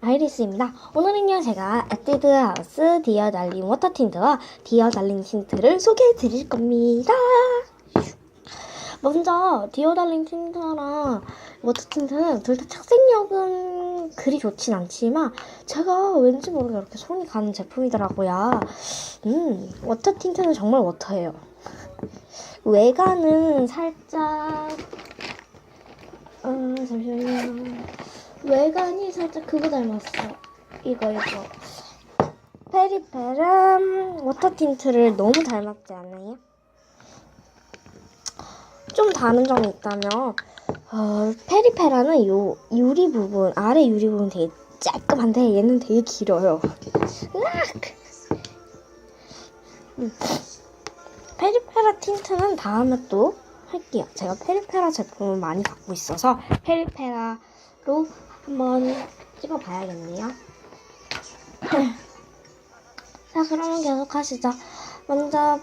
아이리스입니다. 오늘은요 제가 에뛰드 하우스 디어 달링 워터 틴트와 디어 달링 틴트를 소개해 드릴 겁니다. 먼저 디어 달링 틴트랑 워터 틴트는 둘 다 착색력은 그리 좋진 않지만 제가 왠지 모르게 이렇게 손이 가는 제품이더라고요. 음, 워터 틴트는 정말 워터예요. 외관은 살짝 음, 잠시만요. 외관이 살짝 그거 닮았어. 이거 이거. 페리페람 워터 틴트를 너무 닮았지 않아요? 좀 다른 점이 있다면 어, 페리페라는 요 유리 부분 아래 유리 부분 되게 깔끔한데 얘는 되게 길어요. 음. 페리페라 틴트는 다음에 또 할게요. 제가 페리페라 제품을 많이 갖고 있어서 페리페라 로 한번 찍어봐야겠네요. 자, 그러면 계속 하시죠. 먼저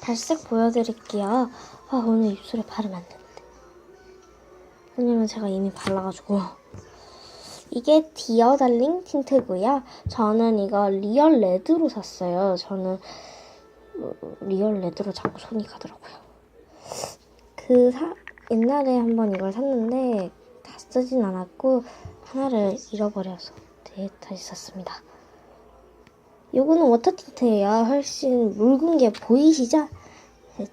발색 보여드릴게요. 아, 오늘 입술에 바르면 안 되는데. 왜냐면 제가 이미 발라가지고. 이게 디어 달링 틴트고요. 저는 이거 리얼 레드로 샀어요. 저는 어, 리얼 레드로 자꾸 손이 가더라고요. 그 사, 옛날에 한번 이걸 샀는데 다 쓰진 않았고 하나를 잃어버려서 네, 다시 샀습니다. 요거는 워터 틴트예요. 훨씬 묽은 게 보이시죠? 네.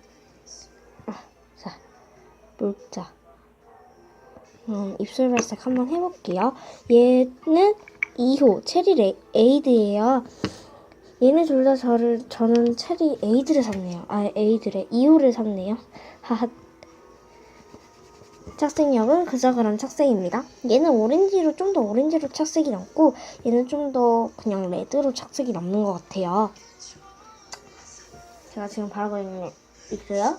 아, 자, 묽자. 음, 입술 발색 한번 해볼게요. 얘는 2호 체리 레, 에이드예요. 얘네 둘 다 저를 저는 체리 에이드를 샀네요. 아 에이드래 2호를 샀네요. 하하. 착색력은 그저 그런 착색입니다. 얘는 오렌지로 좀 더 오렌지로 착색이 남고 얘는 좀 더 그냥 레드로 착색이 남는 것 같아요. 제가 지금 바르고 있는 거 있어요.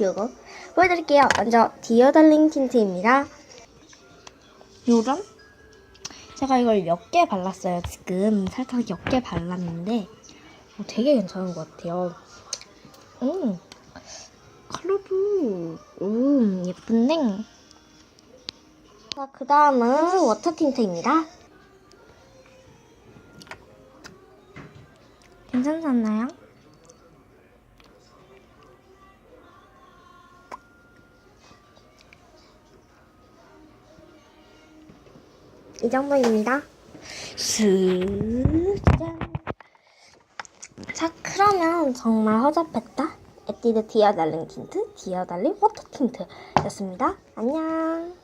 이거 보여드릴게요. 먼저 디어 달링 틴트입니다. 요런 제가 이걸 몇 개 발랐어요. 지금 살짝 몇 개 발랐는데 어, 되게 괜찮은 것 같아요. 음, 컬러도 음 예쁜데. 자, 그 다음은 워터 틴트입니다. 괜찮지 않나요? 이 정도입니다. 쓱, 짠. 자, 그러면 정말 허접했다. 에뛰드 디어 달링 틴트, 디어 달링 워터 틴트였습니다. 안녕.